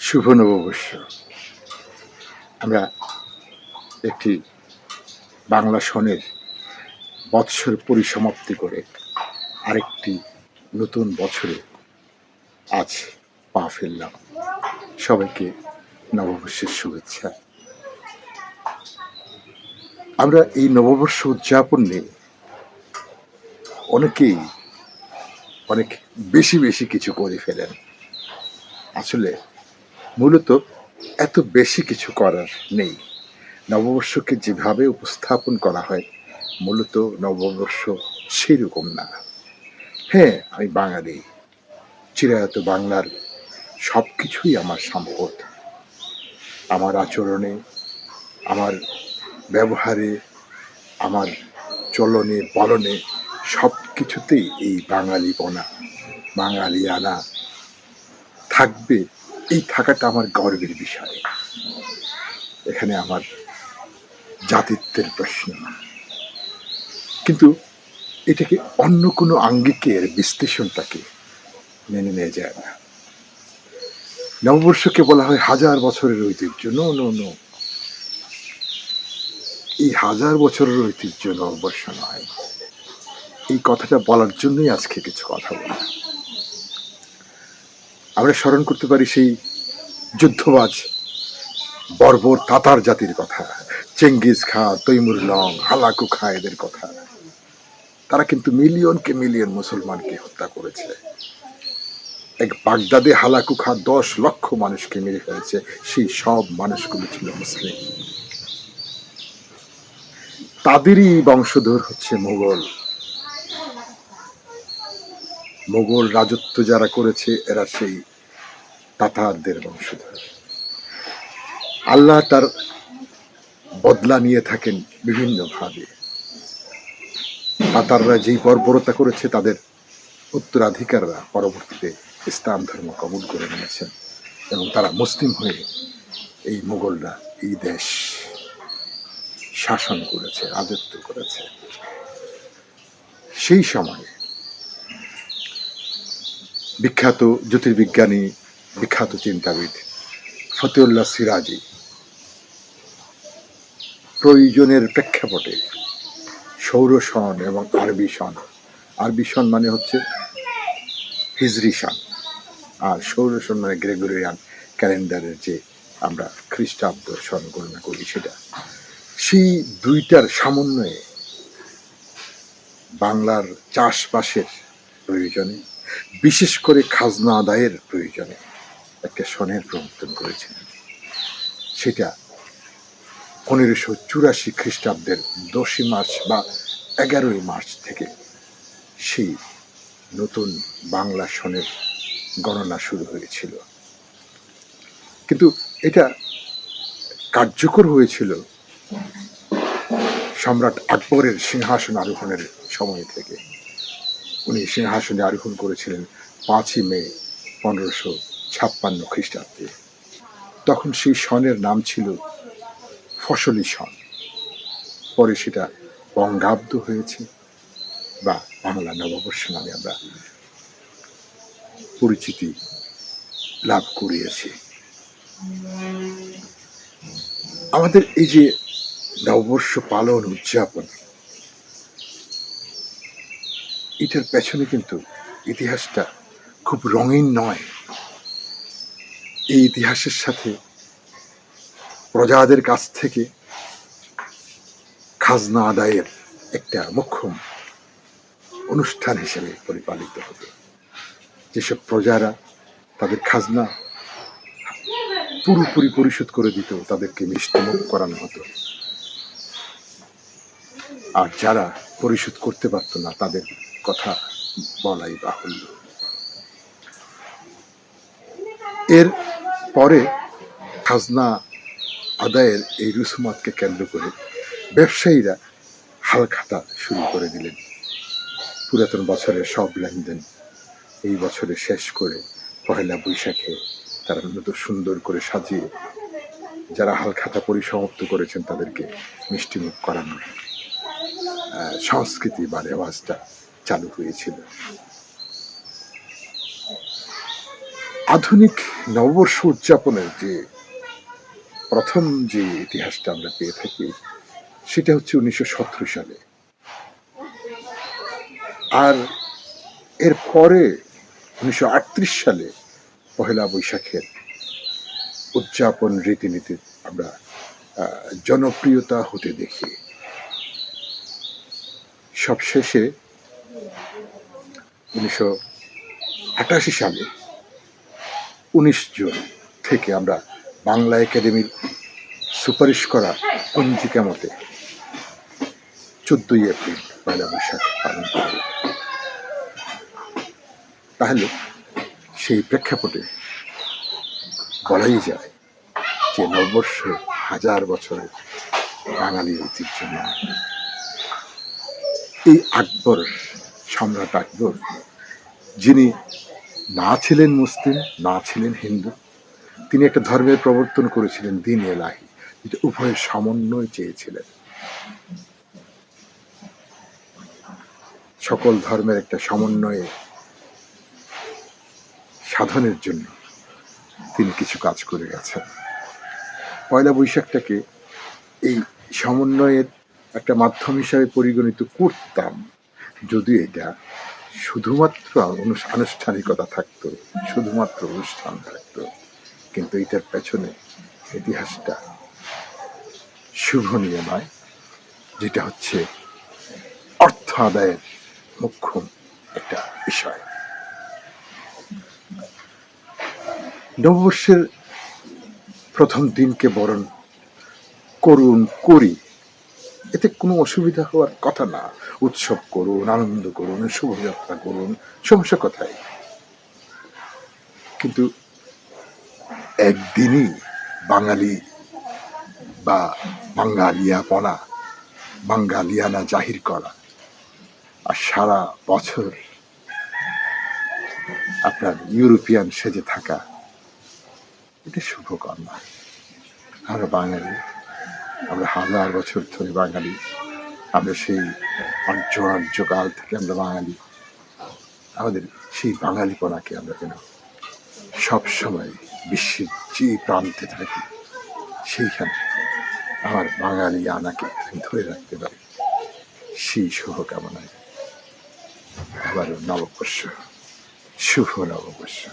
শুভ নববর্ষ। আমরা একটি বাংলা সনের বৎসর পরিসমাপ্তি করে আরেকটি নতুন বছরে আজ পা ফেললাম। সবাইকে নববর্ষের শুভেচ্ছা। আমরা এই নববর্ষ উদযাপনে অনেকেই অনেক বেশি বেশি কিছু করে ফেলেন। আসলে মূলত এত বেশি কিছু করার নেই। নববর্ষকে যেভাবে উপস্থাপন করা হয়, মূলত নববর্ষ সেরকম না। হ্যাঁ আমি বাঙালি। চিরায়ত বাংলার সব কিছুই আমার সম্পদ। আমার আচরণে, আমার ব্যবহারে, আমার চলনে বলনে সব কিছুতেই এই বাঙালি বাঙালিপনা, বাঙালিয়ানা থাকবে। এই থাকাটা আমার গর্বের বিষয়। এখানে আমার জাতিত্বের প্রশ্ন। কিন্তু এটাকে অন্য কোনো আঙ্গিকের বিশ্লেষণটাকে মেনে নেওয়া যায় না। নববর্ষকে বলা হয় হাজার বছরের ঐতিহ্য। No no no. এই হাজার বছরের ঐতিহ্য নববর্ষ নয়। এই কথাটা বলার জন্যই আজকে কিছু কথা বলা আমরা স্মরণ করতে পারি সেই যুদ্ধবাজ বর্বর তাতার জাতির কথা চেঙ্গিস খা, তৈমুর লং, হালাকু খা এদের কথা। তারা কিন্তু মিলিয়নকে মিলিয়ন মুসলমানকে হত্যা করেছে। এক বাগদাদে হালাকু খা দশ লক্ষ মানুষকে মেরে ফেলেছে, সেই সব মানুষগুলো ছিল মুসলিম। তাদেরই বংশধর হচ্ছে মোগল। মোগল রাজত্ব যারা করেছে, এরা সেই তাতারদের বংশধর। আল্লাহ তার বদলা নিয়ে থাকেন বিভিন্নভাবে তাতাররা যেই বর্বরতা করেছে, তাদের উত্তরাধিকাররা পরবর্তীতে ইসলাম ধর্ম কবুল করে নিয়েছেন এবং তারা মুসলিম হয়ে এই মোগলরা এই দেশ শাসন করেছে, রাজত্ব করেছে। সেই সময়ে বিখ্যাত জ্যোতির্বিজ্ঞানী, বিখ্যাত চিন্তাবিদ ফতেউল্লাহ সিরাজি। প্রয়োজনের প্রেক্ষাপটে সৌর সন এবং আরবি সন। আরবি সন মানে হচ্ছে হিজরি সন। আর সৌর সন মানে গ্রেগরিয়ান ক্যালেন্ডারের যে আমরা খ্রিস্টাব্দ সন গণনা করি সেটা। সেই দুইটার সমন্বয়ে বাংলার চাষবাসের প্রয়োজনে বিশেষ করে খাজনা আদায়ের প্রয়োজনে একটা সনের প্রবর্তন করেছিলেন সেটা পনেরোশো চুরাশি খ্রিস্টাব্দের দশই মার্চ বা এগারোই মার্চ থেকে সেই নতুন বাংলা সনের গণনা শুরু হয়েছিল। কিন্তু এটা কার্যকর হয়েছিল সম্রাট আকবরের সিংহাসন আরোহণের সময় থেকে। উনি সিংহাসনে আরোহণ করেছিলেন পাঁচই মে পনেরোশো ছাপ্পান্ন খ্রিস্টাব্দে। তখন সেই সনের নাম ছিল ফসলি সন। পরে সেটা বঙ্গাব্দ হয়েছে বা বাংলা নববর্ষ নামে আমরা পরিচিতি লাভ করিয়েছি। আমাদের এই যে নববর্ষ পালন উদযাপন এটার পেছনে কিন্তু ইতিহাসটা খুব রঙিন নয়। এই ইতিহাসের সাথে প্রজাদের কাছ থেকে খাজনা আদায়ের একটা মুখ্যম অনুষ্ঠান হিসেবে পরিপালিত হতো যেসব প্রজারা তাদের খাজনা পুরোপুরি পরিশোধ করে দিত, তাদেরকে মিষ্টিমুখ করানো হতো। আর যারা পরিশোধ করতে পারতো না, তাদের কথা বলাই বাহুল্য। এর পরে খাজনা আদায়ের এই রুসুমাতকে কেন্দ্র করে ব্যবসায়ীরা হালখাতা শুরু করে দিলেন। পুরাতন বছরের সব লেনদেন এই বছরে শেষ করে পহেলা বৈশাখে তারা নতুন সুন্দর করে সাজিয়ে যারা হালখাতা পরিসমাপ্ত করেছেন তাদেরকে মিষ্টিমুখ করানোর আহ, সংস্কৃতি বা রেওয়াজটা চালু হয়েছিল। আধুনিক নববর্ষ উদযাপনের যে প্রথম যে ইতিহাসটা আমরা পেয়ে থাকি, সেটা হচ্ছে উনিশশো সতেরো সালে। আর এর পরে উনিশশো আটত্রিশ সালে পহেলা বৈশাখের উদযাপন রীতিনীতি আমরা জনপ্রিয়তা হতে দেখি। সবশেষে উনিশশো আটাশি সালে উনিশ জুন থেকে আমরা বাংলা একাডেমির সুপারিশ করা পঞ্জিকা মতে চোদ্দই এপ্রিল পয়লা বৈশাখ পালন করি। তাহলে সেই প্রেক্ষাপটে বলাই যায় যে নববর্ষ হাজার বছরের বাঙালি ঐতিহ্য নয় এই আকবর সম্রাট আকবর, যিনি না ছিলেন মুসলিম, না ছিলেন হিন্দু, তিনি একটা ধর্মের প্রবর্তন করেছিলেন, দিন এলাহি, যেটা উভয়ের সমন্বয় চেয়েছিলেন। সকল ধর্মের একটা সমন্বয়ে সাধনের জন্য তিনি কিছু কাজ করে গেছেন। পয়লা বৈশাখটাকে এই সমন্বয়ের একটা মাধ্যম হিসাবে পরিগণিত করতাম যদি এটা শুধুমাত্র আনুষ্ঠানিকতা থাকতো, শুধুমাত্র অনুষ্ঠান থাকতো, কিন্তু এটার পেছনে ইতিহাসটা শুভ নিয়ে নয় যেটা হচ্ছে অর্থ আদায়ের মুখ্য একটা বিষয়। নববর্ষের প্রথম দিনকে বরণ করুন করি। এতে কোনো অসুবিধা হওয়ার কথা না। উৎসব করুন, আনন্দ করুন, শুভযাত্রা করুন, সমস্যা কথাই কিন্তু একদিনই বাঙালি বা বাঙ্গালিয়াপনা বাঙ্গালিয়ানা জাহির করা, আর সারা বছর আপনার ইউরোপিয়ান সেজে থাকা, এটা শুভকর না আমরা বাঙালি আমরা হাজার বছর ধরে বাঙালি। আমরা সেই আর্য আর্য কাল থেকে আমরা বাঙালি। আমাদের সেই বাঙালিপনাকে আমরা যেন সবসময় বিশ্বের যে প্রান্তে থাকি, সেইখানে আমার বাঙালি আনাকে ধরে রাখতে পারি। সেই শুভকামনায়। আবারও নববর্ষ, শুভ নববর্ষ।